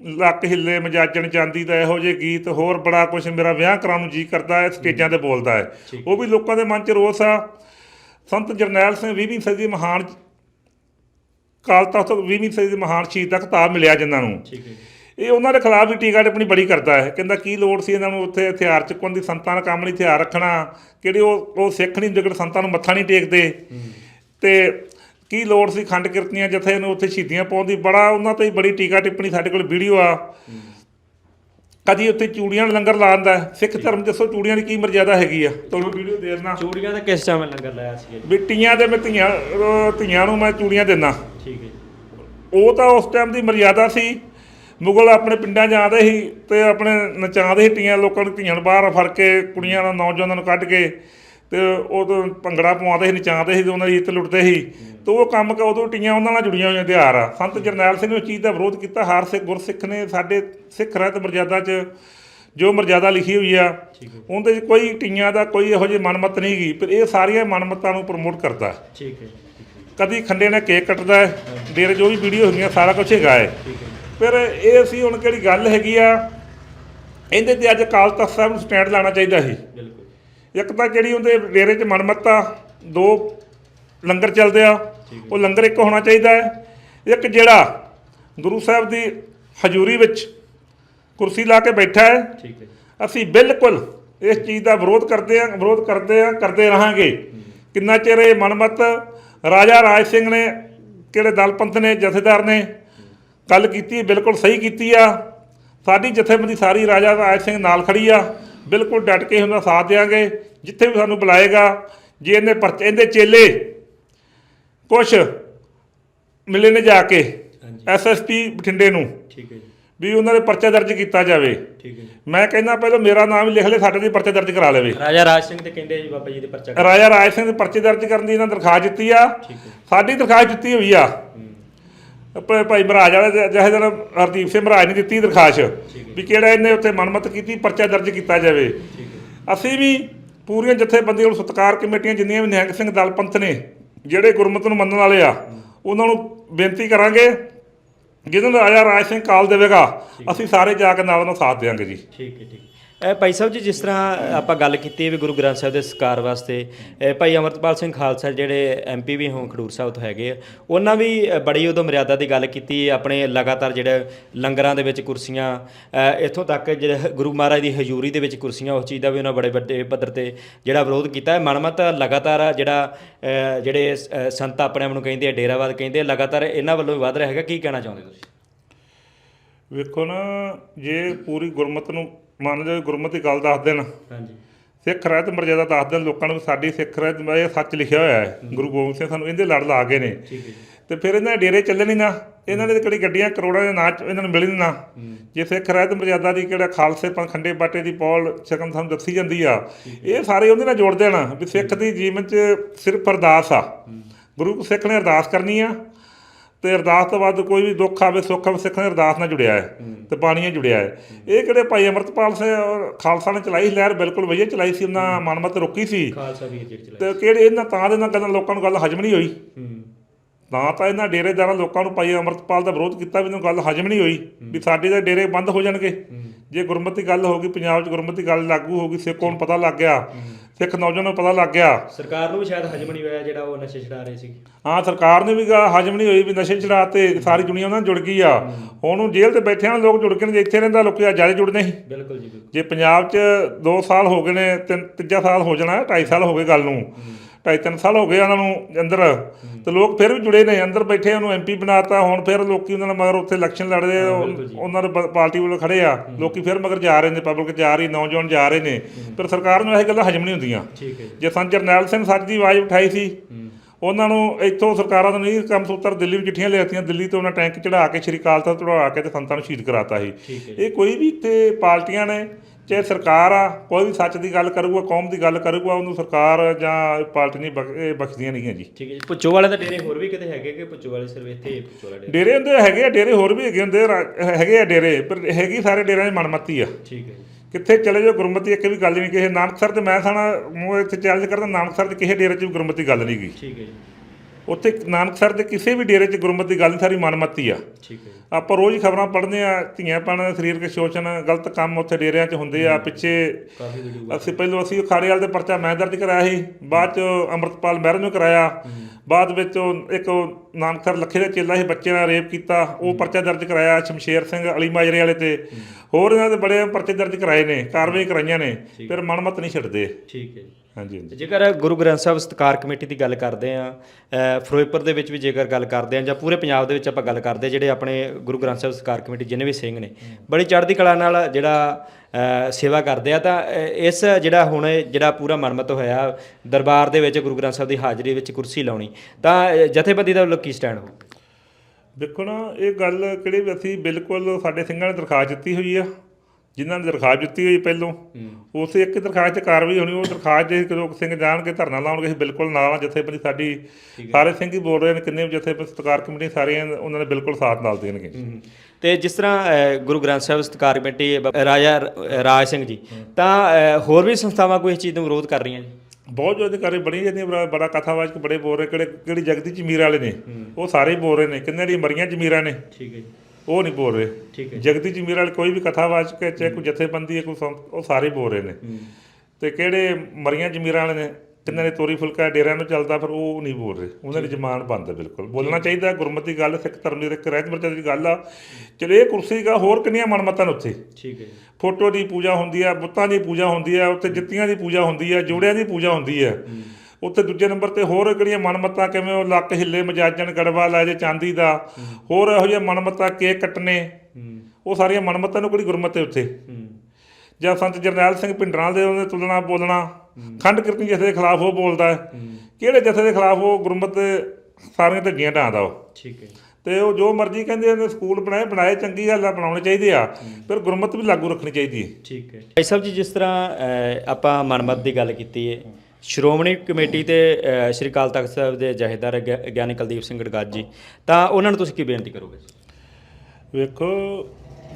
ਲੱਕ ਹਿੱਲੇ ਮਜਾਜਣ ਚਾਂਦੀ ਦਾ ਇਹੋ ਜਿਹੇ ਗੀਤ ਹੋਰ ਬੜਾ ਕੁਝ ਮੇਰਾ ਵਿਆਹ ਕਰਾਉਣ ਨੂੰ ਜੀ ਕਰਦਾ ਹੈ ਸਟੇਜਾਂ ਤੇ ਬੋਲਦਾ ਹੈ। ਉਹ ਵੀ ਲੋਕਾਂ ਦੇ ਮਨ 'ਚ ਰੋਸ ਆ। ਸੰਤ ਜਰਨੈਲ ਸਿੰਘ 20ਵੀਂ ਸਦੀ ਦੀ ਮਹਾਨ ਕਾਲ ਤਖਤ 20ਵੀਂ ਸਦੀ ਦੇ ਮਹਾਨ ਸ਼ਹੀਦ ਦਾ ਖਿਤਾਬ ਮਿਲਿਆ ਜਿਨ੍ਹਾਂ ਨੂੰ। ਠੀਕ ਹੈ ਇਹ ਉਹਨਾਂ ਦੇ ਖਿਲਾਫ ਵੀ ਟੀਕਾ ਟਿੱਪਣੀ ਬੜੀ ਕਰਦਾ ਹੈ। ਕਹਿੰਦਾ ਕੀ ਲੋੜ ਸੀ ਇਹਨਾਂ ਨੂੰ ਉੱਥੇ ਹਥਿਆਰ ਚੁੱਕਣ ਦੀ? ਸੰਤਾਂ ਦਾ ਕੰਮ ਨਹੀਂ ਹਥਿਆਰ ਰੱਖਣਾ। ਕਿਹੜੇ ਉਹ ਉਹ ਸਿੱਖ ਨਹੀਂ ਜਿਹੜੇ ਸੰਤਾਂ ਨੂੰ ਮੱਥਾ ਨਹੀਂ ਟੇਕਦੇ। ਤੇ ਕੀ ਲੋੜ ਸੀ ਖੰਡ ਕਿਰਤੀਆਂ ਜਥੇ ਨੂੰ ਉੱਥੇ ਸ਼ਹੀਦੀਆਂ ਪਾਉਣ ਦੀ? ਬੜਾ ਉਹਨਾਂ ਤੇ ਬੜੀ ਟੀਕਾ ਟਿੱਪਣੀ ਸਾਡੇ ਕੋਲ ਵੀਡੀਓ ਆ। ਕਦੀ ਉੱਥੇ ਚੂੜੀਆਂ ਦਾ ਲੰਗਰ ਲਾਉਂਦਾ ਸਿੱਖ ਧਰਮ ਦੱਸੋ ਚੂੜੀਆਂ ਦੀ ਕੀ ਮਰਜ਼ਾਦਾ ਹੈਗੀ ਆ? ਤੁਹਾਨੂੰ ਵੀਡੀਓ ਦੇ ਦੇਣਾ ਚੂੜੀਆਂ ਦਾ ਕਿਸ ਟਾਈਮ ਲੰਗਰ ਲਾਇਆ ਸੀ ਵੀ ਟੀਆਂ ਦੇ ਮੈਂ ਧੀਆਂ ਧੀਆਂ ਨੂੰ ਮੈਂ ਚੂੜੀਆਂ ਦਿੰਦਾ। ਠੀਕ ਹੈ ਉਹ ਤਾਂ ਉਸ ਟਾਈਮ ਦੀ ਮਰਜ਼ਾਦਾ ਸੀ। ਮੁਗਲ ਆਪਣੇ ਪਿੰਡਾਂ ਜਾਂਦੇ ਸੀ ਤੇ ਆਪਣੇ ਨਚਾਉਂਦੇ ਸੀ ਟੀਆਂ ਲੋਕਾਂ ਨੂੰ ਧੀਆਂ ਬਾਹਰ ਫੜ ਕੇ ਕੁੜੀਆਂ ਨੂੰ ਨੌਜਵਾਨਾਂ ਨੂੰ ਕੱਢ ਕੇ। ਤੇ ਉਹ ਤੋਂ ਭੰਗੜਾ ਪਵਾਉਂਦੇ ਸੀ ਨਚਾਉਂਦੇ ਸੀ ਤੇ ਉਹਨਾਂ ਦੀ ਇੱਜ਼ਤ ਲੁੱਟਦੇ ਸੀ। ਤੇ ਉਹ ਕੰਮ ਕ ਉਦੋਂ ਟੀਆਂ ਉਹਨਾਂ ਨਾਲ ਜੁੜੀਆਂ ਹੋਈਆਂ ਤਿਉਹਾਰ। ਆ ਸੰਤ ਜਰਨੈਲ ਸਿੰਘ ਨੇ ਉਸ ਚੀਜ਼ ਦਾ ਵਿਰੋਧ ਕੀਤਾ। ਹਰ ਸਿੱਖ ਗੁਰਸਿੱਖ ਨੇ ਸਾਡੇ ਸਿੱਖ ਰਹਿਤ ਮਰਜ਼ਾਦਾ 'ਚ ਜੋ ਮਰਜ਼ਾਦਾ ਲਿਖੀ ਹੋਈ ਆ ਉਹਦੇ 'ਚ ਕੋਈ ਟੀਆਂ ਦਾ ਕੋਈ ਇਹੋ ਜਿਹੀ ਮਨਮਤ ਨਹੀਂ ਗਈ ਪਰ ਇਹ ਸਾਰੀਆਂ ਮਨਮਤਾਂ ਨੂੰ ਪ੍ਰਮੋਟ ਕਰਦਾ ਹੈ। ਠੀਕ ਹੈ ਕਦੀ ਖੰਡੇ ਨਾਲ ਕੇਕ ਕੱਟਦਾ ਹੈ ਡੇਰੇ ਜੋ ਵੀ ਵੀਡੀਓ ਹੁੰਦੀਆਂ ਸਾਰਾ ਕੁਝ ਹੈਗਾ ਹੈ। ਫਿਰ ਇਹ ਅਸੀਂ ਹੁਣ ਕਿਹੜੀ ਗੱਲ ਹੈਗੀ ਆ ਇਹਦੇ ਤੇ ਅੱਜ ਅਕਾਲ ਤਖਤ ਸਾਹਿਬ ਨੂੰ ਸਟੈਂਡ ਲਾਣਾ ਚਾਹੀਦਾ ਸੀ। ਬਿਲਕੁਲ। ਇੱਕ ਤਾਂ ਜਿਹੜੀ ਉਹਦੇ ਡੇਰੇ 'ਚ ਮਨਮੱਤਾ ਦੋ ਲੰਗਰ ਚੱਲਦੇ ਆ ਉਹ ਲੰਗਰ ਇੱਕ ਹੋਣਾ ਚਾਹੀਦਾ ਹੈ। ਇੱਕ ਜਿਹੜਾ ਗੁਰੂ ਸਾਹਿਬ ਦੀ ਹਜ਼ੂਰੀ ਵਿੱਚ ਕੁਰਸੀ ਲਾ ਕੇ ਬੈਠਾ ਹੈ ਠੀਕ ਹੈ। ਅਸੀਂ ਬਿਲਕੁਲ ਇਸ ਚੀਜ਼ ਦਾ ਵਿਰੋਧ ਕਰਦੇ ਹਾਂ ਵਿਰੋਧ ਕਰਦੇ ਹਾਂ ਕਰਦੇ ਰਹਾਂਗੇ। ਕਿੰਨਾ ਚਿਰ ਇਹ ਮਨਮਤ ਰਾਜਾ ਰਾਜ ਸਿੰਘ ਨੇ ਕਿਹੜੇ ਦਲ ਪੰਥ ਨੇ ਜਥੇਦਾਰ ਨੇ ਗੱਲ ਕੀਤੀ ਬਿਲਕੁਲ ਸਹੀ ਕੀਤੀ ਆ। ਸਾਡੀ ਜਥੇਬੰਦੀ ਸਾਰੀ ਰਾਜਾ ਰਾਜ ਸਿੰਘ ਨਾਲ ਖੜੀ ਆ। ਬਿਲਕੁਲ ਡਟ ਕੇ ਉਹਨਾਂ ਸਾਥ ਦੇਾਂਗੇ ਜਿੱਥੇ ਵੀ ਸਾਨੂੰ ਬੁਲਾਏਗਾ ਜੇ ਇਹਨੇ ਪਰਚੇ ਇਹਦੇ ਚੇਲੇ ਕੁਛ ਮਿਲੇ ਨੇ ਜਾ ਕੇ ਹਾਂਜੀ। ਐਸਐਸਪੀ ਬਠਿੰਡੇ ਨੂੰ ਠੀਕ ਹੈ ਜੀ। ਵੀ ਉਹਨਾਂ ਦੇ ਪਰਚਾ ਦਰਜ ਕੀਤਾ ਜਾਵੇ। ਠੀਕ ਹੈ ਜੀ। ਮੈਂ ਕਹਿੰਦਾ ਪਹਿਲਾਂ ਮੇਰਾ ਨਾਮ ਹੀ ਲਿਖ ਲੈ ਸਾਡੇ ਦੀ ਪਰਚਾ ਦਰਜ ਕਰਾ ਲਵੇ। ਰਾਜਾ ਰਾਜ ਸਿੰਘ ਤੇ ਕਹਿੰਦੇ ਜੀ ਬਾਬਾ ਜੀ ਦੇ ਪਰਚਾ ਰਾਜਾ ਰਾਜ ਸਿੰਘ ਦੇ ਪਰਚੇ ਦਰਜ ਕਰਨ ਦੀ ਇਹਨਾਂ ਦਰਖਾਸਤ ਦਿੱਤੀ ਆ। ਠੀਕ ਹੈ ਸਾਡੀ ਦਰਖਾਸਤ ਦਿੱਤੀ ਹੋਈ ਆ। ਭ- ਭਾਈ ਮਹਾਰਾਜ ਵਾਲੇ ਜਹੇਦਾਰ ਹਰਦੀਪ ਸਿੰਘ ਮਹਾਰਾਜ ਨੇ ਦਿੱਤੀ ਦਰਖਾਸਤ ਵੀ ਕਿਹੜਾ ਇਹਨੇ ਉੱਥੇ ਮਨਮਤ ਕੀਤੀ ਪਰਚਾ ਦਰਜ ਕੀਤਾ ਜਾਵੇ। ਠੀਕ ਹੈ ਅਸੀਂ ਵੀ ਪੂਰੀਆਂ ਜਥੇਬੰਦੀਆਂ ਨੂੰ ਸਤਕਾਰ ਕਮੇਟੀਆਂ ਜਿੰਨੀਆਂ ਵੀ ਨਿਹੰਗ ਸਿੰਘ ਦਲ ਪੰਥ ਨੇ ਜਿਹੜੇ ਗੁਰਮਤਿ ਨੂੰ ਮੰਨਣ ਵਾਲੇ ਆ ਉਹਨਾਂ ਨੂੰ ਬੇਨਤੀ ਕਰਾਂਗੇ ਜਿਹਨਾਂ ਨੂੰ ਰਾਜਾ ਰਾਜ ਸਿੰਘ ਕਾਲ ਦੇਵੇਗਾ ਅਸੀਂ ਸਾਰੇ ਜਾ ਕੇ ਨਾਲ ਉਹਨਾਂ ਸਾਥ ਦੇਵਾਂਗੇ ਜੀ ਠੀਕ ਹੈ ਠੀਕ। ਇਹ ਭਾਈ ਸਾਹਿਬ ਜੀ, ਜਿਸ ਤਰ੍ਹਾਂ ਆਪਾਂ ਗੱਲ ਕੀਤੀ ਵੀ ਗੁਰੂ ਗ੍ਰੰਥ ਸਾਹਿਬ ਦੇ ਸਤਿਕਾਰ ਵਾਸਤੇ ਇਹ ਭਾਈ ਅਮਰਤਪਾਲ ਸਿੰਘ ਖਾਲਸਾ ਜਿਹੜੇ ਐਮਪੀ ਵੀ ਹੋਂ ਖਡੂਰ ਸਾਹਿਬ ਤੋਂ ਹੈਗੇ ਆ, ਉਹਨਾਂ ਵੀ ਬੜੀ ਉਦੋਂ ਮਰਿਆਦਾ ਦੀ ਗੱਲ ਕੀਤੀ, ਆਪਣੇ ਲਗਾਤਾਰ ਜਿਹੜੇ ਲੰਗਰਾਂ ਦੇ ਵਿੱਚ ਕੁਰਸੀਆਂ ਇੱਥੋਂ ਤੱਕ ਜਿਹੜੇ ਗੁਰੂ ਮਹਾਰਾਜ ਦੀ ਹਜ਼ੂਰੀ ਦੇ ਵਿੱਚ ਕੁਰਸੀਆਂ, ਉਸ ਚੀਜ਼ ਦਾ ਵੀ ਉਹਨਾਂ ਬੜੇ ਵੱਡੇ ਪੱਧਰ ਤੇ ਜਿਹੜਾ ਵਿਰੋਧ ਕੀਤਾ ਹੈ। ਮਨਮਤ ਲਗਾਤਾਰ ਜਿਹੜਾ ਜਿਹੜੇ ਸੰਤ ਆਪਣੇ ਆਪ ਨੂੰ ਕਹਿੰਦੇ ਆ, ਡੇਰਾਵਾਦ ਕਹਿੰਦੇ ਆ, ਲਗਾਤਾਰ ਇਹਨਾਂ ਵੱਲੋਂ ਵੀ ਵੱਧ ਰਿਹਾ ਹੈਗਾ। ਕੀ ਕਹਿਣਾ ਚਾਹੁੰਦੇ ਤੁਸੀਂ? ਵੇਖੋ ਨਾ, ਜੇ ਪੂਰੀ ਗੁਰਮਤ ਨੂੰ ਮੰਨ ਜਾਓ ਗੁਰਮਤਿ ਗੱਲ ਦੱਸ ਦੇਣ। ਹਾਂਜੀ। ਸਿੱਖ ਰਹਿਤ ਮਰਜ਼ਾਦਾ ਦੱਸ ਦੇਣ ਲੋਕਾਂ ਨੂੰ ਸਾਡੀ ਸਿੱਖ ਰਹਿਤ ਇਹ ਸੱਚ ਲਿਖਿਆ ਹੋਇਆ ਹੈ। ਗੁਰੂ ਗੋਬਿੰਦ ਸਿੰਘ ਸਾਨੂੰ ਇਹਦੇ ਲੜ ਲਾ ਗਏ ਨੇ। ਠੀਕ ਹੈ ਜੀ। ਤੇ ਫਿਰ ਇਹਨਾਂ ਡੇਰੇ ਚੱਲਣ ਹੀ ਨਾ। ਇਹਨਾਂ ਦੇ ਕਿਹੜੀ ਗੱਡੀਆਂ ਕਰੋੜਾਂ ਦੇ ਨਾਂ ਚ ਇਹਨਾਂ ਨੂੰ ਮਿਲਣ ਨਾ। ਜੇ ਸਿੱਖ ਰਹਿਤ ਮਰਜ਼ਾਦਾ ਦੀ ਕਿਹੜਾ ਖਾਲਸੇ ਪੰਥ ਖੰਡੇ ਬਾਟੇ ਦੀ ਪੌਲ ਸ਼ਕਮ ਸਾਨੂੰ ਦੱਸੀ ਜਾਂਦੀ ਆ। ਇਹ ਸਾਰੇ ਉਹਦੇ ਨਾਲ ਜੋੜ ਦੇਣਾ ਵੀ ਸਿੱਖ ਦੀ ਜੀਵਨ 'ਚ ਸਿਰਫ ਅਰਦਾਸ ਆ। ਗੁਰੂ ਸਿੱਖ ਨੇ ਅਰਦਾਸ ਕਰਨੀ ਆ। ਤੇ ਅਰਦਾਸ ਤੋਂ ਬਾਅਦ ਕੋਈ ਵੀ ਦੁੱਖ ਆਵੇ ਸੁੱਖ ਆਵੇ ਸਿੱਖ ਨੇ ਅਰਦਾਸ ਨਾਲ ਜੁੜਿਆ ਹੈ ਤੇ ਬਾਣੀ ਨਾਲ ਜੁੜਿਆ ਹੈ। ਇਹ ਕਿਹੜੇ ਭਾਈ ਅਮਰਤਪਾਲ ਸਿੰਘ ਔਰ ਖਾਲਸਾ ਨੇ ਚਲਾਈ ਲਹਿਰ ਬਿਲਕੁਲ ਵਧੀਆ ਚਲਾਈ ਸੀ ਉਹਨਾਂ ਮਨਮਤ ਰੋਕੀ ਸੀ। ਖਾਲਸਾ ਵੀ ਜਿਹੜੀ ਚਲਾਈ ਤੇ ਕਿਹੜੇ ਇਹਨਾਂ ਤਾਂ ਦੇ ਨਾਲ ਗੱਲਾਂ ਲੋਕਾਂ ਨੂੰ ਗੱਲ ਹਜਮ ਨਹੀਂ ਹੋਈ। ਤਾਂ ਤਾਂ ਇਹਨਾਂ ਡੇਰੇਦਾਰਾਂ ਲੋਕਾਂ ਨੂੰ ਭਾਈ ਅਮਰਤਪਾਲ ਦਾ ਵਿਰੋਧ ਕੀਤਾ ਵੀ ਇਹਨਾਂ ਗੱਲ ਹਜਮ ਨਹੀਂ ਹੋਈ ਵੀ ਸਾਡੇ ਦਾ ਡੇਰੇ ਬੰਦ ਹੋ ਜਾਣਗੇ। ਜੇ ਗੁਰਮਤਿ ਗੱਲ ਹੋ ਗਈ ਪੰਜਾਬ 'ਚ ਗੁਰਮਤਿ ਗੱਲ ਲਾਗੂ ਹੋ ਗਈ ਸਿੱਖੋਂ ਨੂੰ ਪਤਾ ਲੱਗ ਗਿਆ। ਸਿੱਖ ਨੌਜਵਾਨ ਨੂੰ ਪਤਾ ਲੱਗ ਗਿਆ। ਸਰਕਾਰ ਨੂੰ ਵੀ ਸ਼ਾਇਦ ਹਜਮ ਨਹੀਂ ਹੋਇਆ ਜਿਹੜਾ ਉਹ ਨਸ਼ੇ ਛਡਾ ਰਹੇ ਸੀ। ਹਾਂ ਸਰਕਾਰ ਨੇ ਵੀ ਗਾ ਹਜਮ ਨਹੀਂ ਹੋਈ ਵੀ ਨਸ਼ੇ ਛਡਾਤੇ ਸਾਰੀ ਦੁਨੀਆ ਉਹਨਾਂ ਨਾਲ ਜੁੜ ਗਈ ਆ। ਹੁਣ ਉਹ ਜੇਲ੍ਹ ਤੇ ਬੈਠੇ ਆ ਲੋਕ ਜੁੜ ਕੇ ਨੇ ਜੇ ਇੱਥੇ ਰਹਿੰਦਾ ਲੋਕੀ ਜ਼ਿਆਦਾ ਜੁੜਦੇ ਸੀ ਬਿਲਕੁਲ ਜੀ ਬਿਲਕੁਲ। ਜੇ ਪੰਜਾਬ 'ਚ 2 ਸਾਲ ਹੋ ਗਏ ਨੇ ਤਿੰਨ ਤੀਜਾ ਸਾਲ ਹੋ ਜਾਣਾ 2.5 ਸਾਲ ਹੋ ਗਏ ਗੱਲ ਨੂੰ। 2.5 ਸਾਲ ਹੋ ਗਏ ਉਹਨਾਂ ਨੂੰ ਅੰਦਰ। ਤੇ ਲੋਕ ਫਿਰ ਵੀ ਜੁੜੇ ਨੇ ਅੰਦਰ ਬੈਠੇ ਉਹਨੂੰ ਐਮਪੀ ਬਣਾਤਾ ਹੁਣ ਫਿਰ ਲੋਕੀ ਉਹਨਾਂ ਨਾਲ ਮਗਰ ਉੱਥੇ ਇਲੈਕਸ਼ਨ ਲੜਦੇ ਆ, ਉਹਨਾਂ ਦੇ ਪ- ਪਾਰਟੀ ਵੱਲੋਂ ਖੜੇ ਆ। ਲੋਕੀ ਫਿਰ ਮਗਰ ਜਾ ਰਹੇ ਨੇ ਪਬਲਿਕ ਜਾ ਰਹੀ ਨੌਜਵਾਨ ਜਾ ਰਹੇ ਨੇ। ਪਰ ਸਰਕਾਰ ਨੂੰ ਇਹ ਗੱਲਾਂ ਹਜਮ ਨਹੀਂ ਹੁੰਦੀਆਂ। ਠੀਕ ਹੈ ਜੇ। ਸੰਤ ਜਰਨੈਲ ਸਿੰਘ ਸੱਚ ਦੀ ਆਵਾਜ਼ ਉਠਾਈ ਸੀ ਉਹਨਾਂ ਨੂੰ ਇੱਥੋਂ ਸਰਕਾਰਾਂ ਤੋਂ ਨਹੀਂ ਕੰਮ ਸੂਤਰ ਦਿੱਲੀ ਵਿੱਚ ਚਿੱਠੀਆਂ ਲਿਆਤੀਆਂ ਦਿੱਲੀ ਤੋਂ ਉਹਨਾਂ ਟੈਂਕ ਚੜਾ ਕੇ ਸ਼੍ਰੀ ਅਕਾਲ ਤਖਤ ਚੜਵਾ ਕੇ ਤੇ ਸੰਤਾਂ ਨੂੰ ਸ਼ਹੀਦ ਕਰਾਤਾ ਸੀ। ਠੀਕ ਹੈ ਇਹ ਕੋਈ ਵੀ ਤੇ ਪਾਰਟੀਆਂ ਨੇ ਚਾਹੇ ਸਰਕਾਰ ਆ ਕੋਈ ਵੀ ਸੱਚ ਦੀ ਗੱਲ ਕਰੂਗਾ ਕੌਮ ਦੀ ਗੱਲ ਕਰੂਗਾ ਉਹਨੂੰ ਸਰਕਾਰ ਜਾਂ ਪਾਰਟੀ ਨਹੀਂ ਬਖ- ਇਹ ਬਖਸ਼ਦੀਆਂ ਨਹੀਂ ਹੈ ਜੀ। ਠੀਕ ਹੈ ਜੀ। ਪੁੱਚੋ ਵਾਲੇ ਦਾ ਡੇਰੇ ਹੋਰ ਵੀ ਕਿਤੇ ਹੈਗੇ ਕਿ ਪੁੱਚੋ ਵਾਲੇ ਸਿਰਫ ਇੱਥੇ ਹੀ ਪੁੱਚੋ ਵਾਲਾ ਡੇਰਾ? ਡੇਰੇ ਹੁੰਦੇ ਹੈਗੇ ਆ ਡੇਰੇ ਹੋਰ ਵੀ ਹੈਗੇ ਹੁੰਦੇ ਆ, ਰਾ- ਹੈਗੇ ਆ ਡੇਰੇ ਪਰ ਹੈਗੀ ਸਾਰੇ ਡੇਰਿਆਂ 'ਚ ਮਨਮੱਤੀ ਆ। ਠੀਕ ਹੈ ਜੀ। ਕਿੱਥੇ ਚਲੇ ਜਾਓ ਗੁਰਮਤੀ ਇੱਕ ਵੀ ਗੱਲ ਨਹੀਂ ਕਿਸੇ ਨਾਨਕਸਰ ਤੇ ਮੈਂ ਸਾਣਾ ਮੂੰਹ ਇੱਥੇ ਚੈਲੰਜ ਕਰਦਾ ਨਾਨਕਸਰ 'ਚ ਕਿਸੇ ਡੇਰੇ 'ਚ ਵੀ ਗੁਰਮਤੀ ਗੱਲ ਨਹੀਂ ਗਈ ਠੀਕ ਹੈ ਜੀ। ਉੱਥੇ ਨਾਨਕਸਰ ਦੇ ਕਿਸੇ ਵੀ ਡੇਰੇ 'ਚ ਗੁਰਮਤਿ ਦੀ ਗੱਲ ਨਹੀਂ ਸਾਰੀ ਮਨਮੱਤੀ ਆ। ਠੀਕ ਹੈ ਆਪਾਂ ਰੋਜ਼ ਖਬਰਾਂ ਪੜ੍ਹਦੇ ਆ ਧੀਆਂ ਪਾਣਾ ਸਰੀਰਕ ਸ਼ੋਸ਼ਣ ਗਲਤ ਕੰਮ ਉੱਥੇ ਡੇਰਿਆਂ 'ਚ ਹੁੰਦੇ ਆ ਪਿੱਛੇ ਅਸੀਂ ਪਹਿਲਾਂ ਅਸੀਂ ਖਾੜੇਵਾਲ ਦੇ ਪਰਚਾ ਮੈਂ ਦਰਜ ਕਰਾਇਆ ਸੀ ਬਾਅਦ 'ਚ ਅੰਮ੍ਰਿਤਪਾਲ ਮਹਿਰ ਨੂੰ ਕਰਾਇਆ। ਬਾਅਦ ਵਿੱਚ ਉਹ ਇੱਕ ਨਾਨਕਸਰ ਲੱਖੇ ਦਾ ਚੇਲਾ ਸੀ ਬੱਚੇ ਨਾਲ ਰੇਪ ਕੀਤਾ ਉਹ ਪਰਚਾ ਦਰਜ ਕਰਾਇਆ ਸ਼ਮਸ਼ੇਰ ਸਿੰਘ ਅਲੀ ਮਾਜਰੇ ਵਾਲੇ ਤੇ। ਹੋਰ ਇਹਨਾਂ ਦੇ ਬੜੇ ਪਰਚੇ ਦਰਜ ਕਰਾਏ ਨੇ ਕਾਰਵਾਈ ਕਰਾਈਆਂ ਨੇ ਫਿਰ ਮਨਮਤ ਨਹੀਂ ਛੱਡਦੇ। ਠੀਕ ਹੈ ਹਾਂਜੀ ਹਾਂਜੀ। ਜੇਕਰ ਗੁਰੂ ਗ੍ਰੰਥ ਸਾਹਿਬ ਸਤਕਾਰ ਕਮੇਟੀ ਦੀ ਗੱਲ ਕਰਦੇ ਆ ਫਿਰੋਜ਼ਪੁਰ ਦੇ ਵਿੱਚ ਵੀ ਜੇਕਰ ਗੱਲ ਕਰਦੇ ਆ ਜਾਂ ਪੂਰੇ ਪੰਜਾਬ ਦੇ ਵਿੱਚ ਆਪਾਂ ਗੱਲ ਕਰਦੇ ਜਿਹੜੇ ਆਪਣੇ ਗੁਰੂ ਗ੍ਰੰਥ ਸਾਹਿਬ ਸਤਕਾਰ ਕਮੇਟੀ ਜਿੰਨੇ ਵੀ ਸਿੰਘ ਨੇ ਬੜੀ ਚੜ੍ਹਦੀ ਕਲਾ ਨਾਲ ਜਿਹੜਾ ਸੇਵਾ ਕਰਦੇ ਆ ਤਾਂ ਇਸ ਜਿਹੜਾ ਹੁਣ ਜਿਹੜਾ ਪੂਰਾ ਮਨਮਤ ਹੋਇਆ ਦਰਬਾਰ ਦੇ ਵਿੱਚ ਗੁਰੂ ਗ੍ਰੰਥ ਸਾਹਿਬ ਦੀ ਹਾਜ਼ਰੀ ਵਿੱਚ ਕੁਰਸੀ ਲਾਉਣੀ ਤਾਂ ਜਥੇਬੰਦੀ ਦਾ ਵੱਲੋਂ ਕੀ ਸਟੈਂਡ ਹੋ? ਦੇਖੋ ਨਾ ਇਹ ਗੱਲ ਕਿਹੜੀ ਵੀ ਅਸੀਂ ਬਿਲਕੁਲ ਸਾਡੇ ਸਿੰਘਾਂ ਨੇ ਦਰਖਾਸਤ ਦਿੱਤੀ ਹੋਈ ਆ। ਜਿਨ੍ਹਾਂ ਨੇ ਦਰਖਾਸਤ ਦਿੱਤੀ ਹੋਈ ਪਹਿਲੋਂ ਉਸੇ ਇੱਕ ਦਰਖਾਸਤ 'ਚ ਕਾਰਵਾਈ ਹੋਣੀ ਉਹ ਦਰਖਾਸਤ ਜੇ ਲੋਕ ਸਿੰਘ ਜਾਣਗੇ ਧਰਨਾ ਲਾਉਣਗੇ ਅਸੀਂ ਬਿਲਕੁਲ ਨਾਲ ਆ ਜਥੇਬੰਦੀ ਸਾਡੀ ਸਾਰੇ ਸਿੰਘ ਹੀ ਬੋਲ ਰਹੇ ਨੇ ਕਿੰਨੇ ਜਥੇਬੰਦੀ ਸਤਕਾਰ ਕਮੇਟੀ ਸਾਰੇ ਉਹਨਾਂ ਨੇ ਬਿਲਕੁਲ ਸਾਥ ਨਾਲ ਦੇਣਗੇ। ਤੇ ਜਿਸ ਤਰ੍ਹਾਂ ਗੁਰੂ ਗ੍ਰੰਥ ਸਾਹਿਬ ਸਤਕਾਰ ਕਮੇਟੀ ਰਾਜਾ ਰਾਜ ਸਿੰਘ ਜੀ ਤਾਂ ਹੋਰ ਵੀ ਸੰਸਥਾਵਾਂ ਕੋਈ ਇਸ ਚੀਜ਼ ਨੂੰ ਵਿਰੋਧ ਕਰ ਰਹੀਆਂ ਜੀ ਬਹੁਤ ਜ਼ਿਆਦਾ ਕਾਰੇ ਬਣੀ ਜਾਂਦੀਆਂ ਬੜਾ ਬੜਾ ਕਥਾਵਾਚਕ ਬੜੇ ਬੋਲ ਰਹੇ ਕਿਹੜੇ ਕਿਹੜੀ ਜਗਦੀ ਜਮੀਰ ਵਾਲੇ ਨੇ ਉਹ ਸਾਰੇ ਬੋਲ ਰਹੇ ਨੇ ਕਿੰਨੇ ਦੀ ਮਰੀਆਂ ਜਮੀਰਾਂ ਨੇ। ਠੀਕ ਹੈ ਜੀ। ਉਹ ਨਹੀਂ ਬੋਲ ਰਹੇ। ਠੀਕ ਹੈ। ਜਗਦੀ ਜਮੀਰ ਵਾਲੇ ਕੋਈ ਵੀ ਕਥਾਵਾਚਕ ਹੈ ਚਾਹੇ ਕੋਈ ਜਥੇਬੰਦੀ ਹੈ ਕੋਈ ਸੰਤ- ਉਹ ਸਾਰੇ ਬੋਲ ਰਹੇ ਨੇ। ਤੇ ਕਿਹੜੇ ਮਰੀਆਂ ਜਮੀਰਾਂ ਵਾਲੇ ਨੇ ਕਿੰਨਾਂ ਨੇ ਤੋਰੀ ਫੁਲਕਾ ਡੇਰਿਆਂ ਨੂੰ ਚੱਲਦਾ ਫਿਰ ਉਹ ਨਹੀਂ ਬੋਲ ਰਹੇ। ਉਹਨਾਂ ਦੀ ਜ਼ਮਾਨ ਬੰਦ ਹੈ ਬਿਲਕੁਲ। ਬੋਲਣਾ ਚਾਹੀਦਾ ਗੁਰਮਤੀ ਗੱਲ ਸਿੱਖ ਧਰਮ ਦੀ ਇੱਕ ਰਹਿਤ ਮਰਜ਼ਾ ਦੀ ਗੱਲ ਆ। ਚਲੇ ਇਹ ਕੁਰਸੀ ਦਾ ਹੋਰ ਕਿੰਨੀਆਂ ਮਨਮਤਾਂ ਨੇ ਉੱਥੇ? ਠੀਕ ਹੈ ਜੀ। ਫੋਟੋ ਦੀ ਪੂਜਾ ਹੁੰਦੀ ਆ ਬੁੱਤਾਂ ਦੀ ਪੂਜਾ ਹੁੰਦੀ ਆ ਉੱਥੇ ਜੁੱਤੀਆਂ ਦੀ ਪੂਜਾ ਹੁੰਦੀ ਆ ਜੋੜਿਆਂ ਦੀ ਪੂਜਾ ਹੁੰਦੀ ਆ। ਉੱਥੇ ਦੂਜੇ ਨੰਬਰ ਤੇ ਹੋਰ ਕਿਹੜੀਆਂ ਮਨਮਤਾਂ ਕਿਵੇਂ ਉਹ ਲੱਕ ਹਿੱਲੇ ਮਜਾਜਣ ਗੜਵਾ ਲੈ ਜੇ ਚਾਂਦੀ ਦਾ ਹੋਰ ਇਹੋ ਜਿਹੀਆਂ ਮਨਮਤਾਂ ਕੇਕ ਕੱਟਣੇ ਹੂੰ ਉਹ ਸਾਰੀਆਂ ਮਨਮਤਾਂ ਨੂੰ ਕਿਹੜੀ ਗੁਰਮਤਿ ਉੱਥੇ? ਹੂੰ ਜਾਂ ਸੰਤ ਜਰਨੈਲ ਸਿੰਘ ਪਿੰਡਰਾਂ ਦੇ ਉਹਨੇ ਤੁਲਣਾ ਬੋਲਣਾ ਖੰਡ ਕੀਰਤਨੀ ਜਥੇ ਦੇ ਖਿਲਾਫ ਉਹ ਬੋਲਦਾ ਹੈ। ਕਿਹੜੇ ਜਥੇ ਦੇ ਖਿਲਾਫ ਉਹ ਗੁਰਮਤ ਸਾਰੀਆਂ ਧੱਗੀਆਂ ਢਾਂਦਾ ਉਹ? ਠੀਕ ਹੈ ਤੇ ਉਹ ਜੋ ਮਰਜ਼ੀ ਕਹਿੰਦੇ ਨੇ ਸਕੂਲ ਬਣਾਏ ਬਣਾਏ ਚੰਗੀ ਗੱਲ ਆ ਬਣਾਉਣੇ ਚਾਹੀਦੇ ਆ ਪਰ ਗੁਰਮਤ ਵੀ ਲਾਗੂ ਰੱਖਣੀ ਚਾਹੀਦੀ ਹੈ। ਠੀਕ ਹੈ ਭਾਈ ਸਾਹਿਬ ਜੀ ਜਿਸ ਤਰ੍ਹਾਂ ਆਪਾਂ ਮਨਮਤ ਦੀ ਗੱਲ ਕੀਤੀ ਹੈ ਸ਼੍ਰੋਮਣੀ ਕਮੇਟੀ ਤੇ ਅ, ਸ਼੍ਰੀ ਅਕਾਲ ਤਖਤ ਸਾਹਿਬ ਦੇ ਜਹੇਦਾਰ ਗਿਆਨੀ ਕੁਲਦੀਪ ਸਿੰਘ ਗੜਗਾਜ ਜੀ। ਤਾਂ ਉਹਨਾਂ ਨੂੰ ਤੁਸੀਂ ਕੀ ਬੇਨਤੀ ਕਰੋਗੇ? ਵੇਖੋ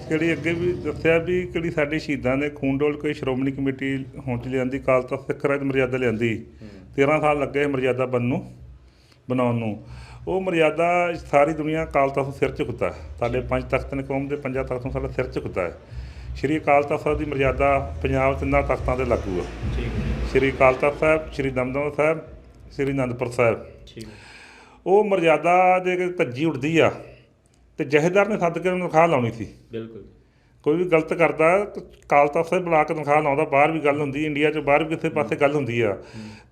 ਕਿਹੜੀ ਅੱਗੇ ਵੀ ਦੱਸਿਆ ਵੀ ਕਿਹੜੀ ਸਾਡੇ ਸ਼ਹੀਦਾਂ ਨੇ ਖੂਨ ਡੋਲ ਕੇ ਸ਼੍ਰੋਮਣੀ ਕਮੇਟੀ ਹੁਣ ਚ ਲਿਆਂਦੀ ਕਾਲ ਤਖਤ ਸਿੱਖ ਰਾਜ ਮਰਜ਼ਾਦਾ ਲਿਆਂਦੀ। 13 ਸਾਲ ਲੱਗੇ ਮਰਜ਼ਾਦਾ ਬਣਨ ਨੂੰ ਬਣਾਉਣ ਨੂੰ। ਉਹ ਮਰਜ਼ਾਦਾ ਸਾਰੀ ਦੁਨੀਆ ਕਾਲ ਤਖਤ ਸਿਰ ਚ ਹੁੰਦਾ ਸਾਡੇ ਪੰਜ ਤਖਤ ਨੇ ਕੌਮ ਦੇ ਪੰਜਾਂ ਤਖਤ ਨੂੰ ਸਾਡਾ ਸਿਰ ਚ ਹੁੰਦਾ ਹੈ। ਸ਼੍ਰੀ ਅਕਾਲ ਤਖਤ ਸਾਹਿਬ ਦੀ ਮਰਜ਼ਾਦਾ ਪੰਜਾਬ ਤਿੰਨਾਂ ਤਖਤਾਂ ਤੇ ਲਾਗੂ ਹੈ ਠੀਕ ਹੈ। ਸ਼੍ਰੀ ਅਕਾਲ ਤਖਤ ਸਾਹਿਬ ਸ਼੍ਰੀ ਦਮਦਮਾ ਸਾਹਿਬ ਸ਼੍ਰੀ ਅਨੰਦਪੁਰ ਸਾਹਿਬ। ਠੀਕ ਉਹ ਮਰਜ਼ਾਦਾ ਜੇ ਕਿ ਧੱਜੀ ਉੱਡਦੀ ਆ ਤੇ ਜਹੇਦਾਰ ਨੇ ਸੱਦ ਕੇ ਉਹਨੂੰ ਤਨਖਾਹ ਲਾਉਣੀ ਸੀ। ਬਿਲਕੁਲ ਕੋਈ ਵੀ ਗਲਤ ਕਰਦਾ ਕਾਲ ਤਖਤ ਸਾਹਿਬ ਬੁਲਾ ਕੇ ਤਨਖਾਹ ਲਾਉਂਦਾ ਬਾਹਰ ਵੀ ਗੱਲ ਹੁੰਦੀ ਇੰਡੀਆ 'ਚ ਬਾਹਰ ਵੀ ਕਿਸੇ ਪਾਸੇ ਗੱਲ ਹੁੰਦੀ ਆ।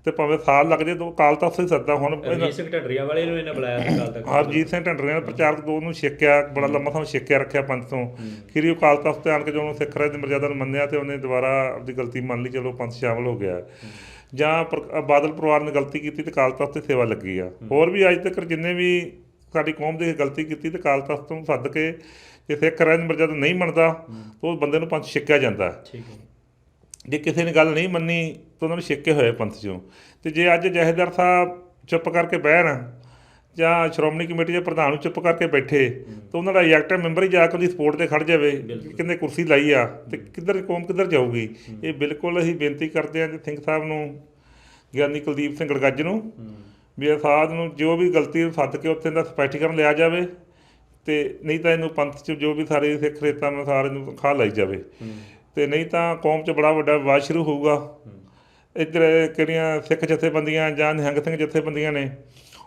ਤੇ ਭਾਵੇਂ ਸਾਲ ਲੱਗ ਜੇ ਤਾਂ ਕਾਲ ਤਖਤ ਸਾਹਿਬ ਸੱਦਾ ਹੁਣ ਰਣਜੀਤ ਸਿੰਘ ਢੱਡਰੀਆਂ ਵਾਲੇ ਨੂੰ ਇਹਨਾਂ ਬੁਲਾਇਆ ਸੀ ਅਕਾਲ ਤਖਤ ਹਰਜੀਤ ਸਿੰਘ ਢੰਡਰੀਆਂ ਨੇ ਪ੍ਰਚਾਰਕ ਦੋ ਨੂੰ ਛੇਕਿਆ ਬੜਾ ਲੰਮਾ ਸਮਾਂ ਛੇਕਿਆ ਰੱਖਿਆ ਪੰਥ ਤੋਂ। ਖੀਰੀ ਉਹ ਕਾਲ ਤਖਤ ਤੇ ਆਣ ਕੇ ਜਦੋਂ ਸਿੱਖ ਰਾਜ ਦੀ ਮਰਜ਼ਾਦਾ ਨੂੰ ਮੰਨਿਆ ਤੇ ਉਹਨੇ ਦੁਬਾਰਾ ਆਪਣੀ ਗਲਤੀ ਮੰਨ ਲਈ ਚਲੋ ਪੰਥ ਸ਼ਾਮਲ ਹੋ ਗਿਆ। ਜਾਂ ਬਾਦਲ ਪਰਿਵਾਰ ਨੇ ਗਲਤੀ ਕੀਤੀ ਤੇ ਕਾਲ ਤਖਤ ਤੇ ਸੇਵਾ ਲੱਗੀ ਆ। ਹੋਰ ਵੀ ਅੱਜ ਤੱਕ ਜਿੰਨੇ ਵੀ ਸਾਡੀ ਕੌਮ ਦੇ ਗਲਤੀ ਕੀਤੀ ਤੇ ਕਾਲ ਤਖਤ ਤੋਂ ਸੱਦ ਕੇ ਜੇ ਸਿੱਖ ਰਾਜ ਦੀ ਮਰਜ਼ਾਦਾ ਨਹੀਂ ਮੰਨਦਾ ਤਾਂ ਉਸ ਬੰਦੇ ਨੂੰ ਪੰਥ ਛਿੱਕਿਆ ਜਾਂਦਾ। ਠੀਕ ਹੈ। ਜੇ ਕਿਸੇ ਨੇ ਗੱਲ ਨਹੀਂ ਮੰਨੀ ਤਾਂ ਉਹਨਾਂ ਨੂੰ ਛਿੱਕੇ ਹੋਏ ਪੰਥ ਚੋਂ। ਤੇ ਜੇ ਅੱਜ ਜਹੇਦਾਰ ਸਾਹਿਬ ਚੁੱਪ ਕਰਕੇ ਬਹਿਣ ਜਾਂ ਸ਼੍ਰੋਮਣੀ ਕਮੇਟੀ ਦੇ ਪ੍ਰਧਾਨ ਨੂੰ ਚੁੱਪ ਕਰਕੇ ਬੈਠੇ ਤਾਂ ਉਹਨਾਂ ਦਾ ਐਕਟਿਵ ਮੈਂਬਰ ਹੀ ਜਾ ਕੇ ਉਹਦੀ ਸਪੋਰਟ ਤੇ ਖੜ ਜਾਵੇ ਕਿੰਨੇ ਕੁਰਸੀ ਲਾਈ ਆ ਤੇ ਕਿੱਧਰ ਕੌਮ ਕਿੱਧਰ ਜਾਊਗੀ? ਇਹ ਬਿਲਕੁਲ ਅਸੀਂ ਬੇਨਤੀ ਕਰਦੇ ਹਾਂ ਕਿ ਸਿੰਘ ਸਾਹਿਬ ਨੂੰ ਗਿਆਨੀ ਕੁਲਦੀਪ ਸਿੰਘ ਗੜਗੱਜ ਨੂੰ ਵੀ ਇਹ ਸਾਧ ਨੂੰ ਜੋ ਵੀ ਗਲਤੀ ਸੱਦ ਕੇ ਉੱਥੇ ਦਾ ਸਪੈਸ਼ਟੀਕਰਨ ਲਿਆ ਜਾਵੇ ਤੇ ਨਹੀਂ ਤਾਂ ਇਹਨੂੰ ਪੰਥ ਚ ਜੋ ਵੀ ਸਾਰੇ ਸਿੱਖ ਰੇਤਾਂ ਨੂੰ ਸਾਰੇ ਨੂੰ ਖਾ ਲਈ ਜਾਵੇ। ਤੇ ਨਹੀਂ ਤਾਂ ਕੌਮ 'ਚ ਬੜਾ ਵੱਡਾ ਵਿਵਾਦ ਸ਼ੁਰੂ ਹੋਊਗਾ। ਇੱਧਰ ਕਿਹੜੀਆਂ ਸਿੱਖ ਜਥੇਬੰਦੀਆਂ ਜਾਂ ਨਿਹੰਗ ਸਿੰਘ ਜਥੇਬੰਦੀਆਂ ਨੇ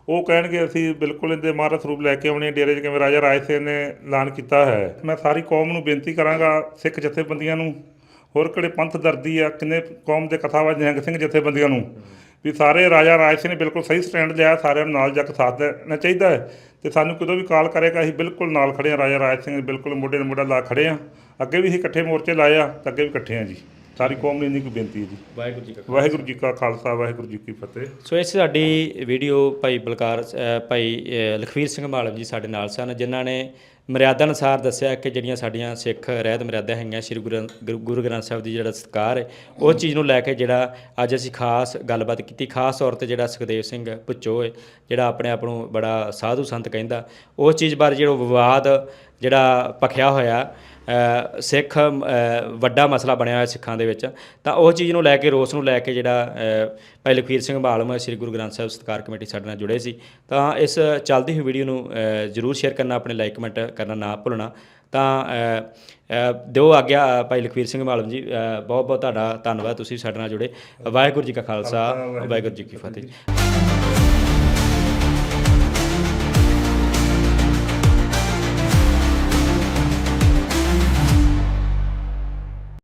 ਉਹ ਕਹਿਣਗੇ ਅਸੀਂ ਬਿਲਕੁਲ ਇਹਦੇ ਮਹਾਰਤ ਸਰੂਪ ਲੈ ਕੇ ਆਉਣੇ ਡੇਰੇ 'ਚ ਕਿਵੇਂ ਰਾਜਾ ਰਾਜ ਸਿੰਘ ਨੇ ਐਲਾਨ ਕੀਤਾ ਹੈ। ਮੈਂ ਸਾਰੀ ਕੌਮ ਨੂੰ ਬੇਨਤੀ ਕਰਾਂਗਾ ਸਿੱਖ ਜਥੇਬੰਦੀਆਂ ਨੂੰ ਹੋਰ ਕਿਹੜੇ ਪੰਥ ਦਰਦੀ ਆ ਕਿੰਨੇ ਕੌਮ ਦੇ ਕਥਾਵਾਂ ਨਿਹੰਗ ਸਿੰਘ ਜਥੇਬੰਦੀਆਂ ਨੂੰ ਵੀ ਸਾਰੇ ਰਾਜਾ ਰਾਜ ਸਿੰਘ ਨੇ ਬਿਲਕੁਲ ਸਹੀ ਸਟੈਂਡ ਲਿਆ ਸਾਰਿਆਂ ਨੂੰ ਨਾਲ ਜਾ ਕੇ ਸਾਥ ਦੇਣਾ ਚਾਹੀਦਾ ਹੈ। ਤੇ ਸਾਨੂੰ ਕਦੋਂ ਵੀ ਕਾਲ ਕਰੇਗਾ ਅਸੀਂ ਬਿਲਕੁਲ ਨਾਲ ਖੜੇ ਆ ਰਾਜਾ ਰਾਜ ਸਿੰਘ ਬਿਲਕੁਲ ਮੋਢੇ ਨਾਲ ਮੋਢਾ ਲਾ ਖੜੇ ਆ ਅੱਗੇ ਵੀ ਅਸੀਂ ਇਕੱਠੇ ਮੋਰਚੇ ਲਾਏ ਆ ਤੇ ਅੱਗੇ ਵੀ ਇਕੱਠੇ ਆ ਜੀ। ਸਾਰੀ ਕੌਮ ਨੂੰ ਇੰਨੀ ਕੁ ਬੇਨਤੀ ਹੈ ਜੀ। ਵਾਹਿਗੁਰੂ ਜੀ ਕਾ ਵਾਹਿਗੁਰੂ ਜੀ ਕਾ ਖਾਲਸਾ ਵਾਹਿਗੁਰੂ ਜੀ ਕੀ ਫਤਿਹ। ਸੋ ਇਸ ਸਾਡੀ ਵੀਡੀਓ ਭਾਈ ਬਲਕਾਰ ਭਾਈ ਲਖਵੀਰ ਸਿੰਘ ਮਾਲਮ ਜੀ ਸਾਡੇ ਨਾਲ ਸਨ ਜਿਨ੍ਹਾਂ ਨੇ ਮਰਿਆਦਾ ਅਨੁਸਾਰ ਦੱਸਿਆ ਕਿ ਜਿਹੜੀਆਂ ਸਾਡੀਆਂ ਸਿੱਖ ਰਹਿਤ ਮਰਿਆਦਾ ਹੈਗੀਆਂ, ਸ੍ਰੀ ਗੁਰੂ ਗੁਰੂ- ਗੁਰੂ ਗ੍ਰੰਥ ਸਾਹਿਬ ਦੀ ਜਿਹੜਾ ਸਤਿਕਾਰ ਹੈ ਉਹ ਚੀਜ਼ ਨੂੰ ਲੈ ਕੇ ਜਿਹੜਾ ਅੱਜ ਅਸੀਂ ਖਾਸ ਗੱਲਬਾਤ ਕੀਤੀ, ਖਾਸ ਤੌਰ ਤੇ ਜਿਹੜਾ ਸੁਖਦੇਵ ਸਿੰਘ ਭੁੱਚੋ ਹੈ ਜਿਹੜਾ ਆਪਣੇ ਆਪ ਨੂੰ ਬੜਾ ਸਾਧੂ ਸੰਤ ਕਹਿੰਦਾ ਉਸ ਚੀਜ਼ ਬਾਰੇ ਜਿਹੜਾ ਵਿਵਾਦ ਜਿਹੜਾ ਭਖਿਆ ਹੋਇਆ ਸਿੱਖ ਵੱਡਾ ਮਸਲਾ ਬਣਿਆ ਹੋਇਆ ਸਿੱਖਾਂ ਦੇ ਵਿੱਚ। ਤਾਂ ਉਹ ਚੀਜ਼ ਨੂੰ ਲੈ ਕੇ ਰੋਸ ਨੂੰ ਲੈ ਕੇ ਜਿਹੜਾ ਭਾਈ ਲਖਵੀਰ ਸਿੰਘ ਬਾਲਮ ਸ੍ਰੀ ਗੁਰੂ ਗ੍ਰੰਥ ਸਾਹਿਬ ਸਤਿਕਾਰ ਕਮੇਟੀ ਸਾਡੇ ਨਾਲ ਜੁੜੇ ਸੀ। ਤਾਂ ਇਸ ਚੱਲਦੀ ਹੋਈ ਵੀਡੀਓ ਨੂੰ ਜਰੂਰ ਸ਼ੇਅਰ ਕਰਨਾ ਆਪਣੇ ਲਾਈਕ ਕਮੈਂਟ ਕਰਨਾ ਨਾ ਭੁੱਲਣਾ। ਤਾਂ ਦਿਓ ਆਗਿਆ ਭਾਈ ਲਖਵੀਰ ਸਿੰਘ ਬਾਲਮ ਜੀ। ਬਹੁਤ ਬਹੁਤ ਤੁਹਾਡਾ ਧੰਨਵਾਦ ਤੁਸੀਂ ਸਾਡੇ ਨਾਲ ਜੁੜੇ। ਵਾਹਿਗੁਰੂ ਜੀ ਕਾ ਖਾਲਸਾ ਵਾਹਿਗੁਰੂ ਜੀ ਕੀ ਫਤਿਹ।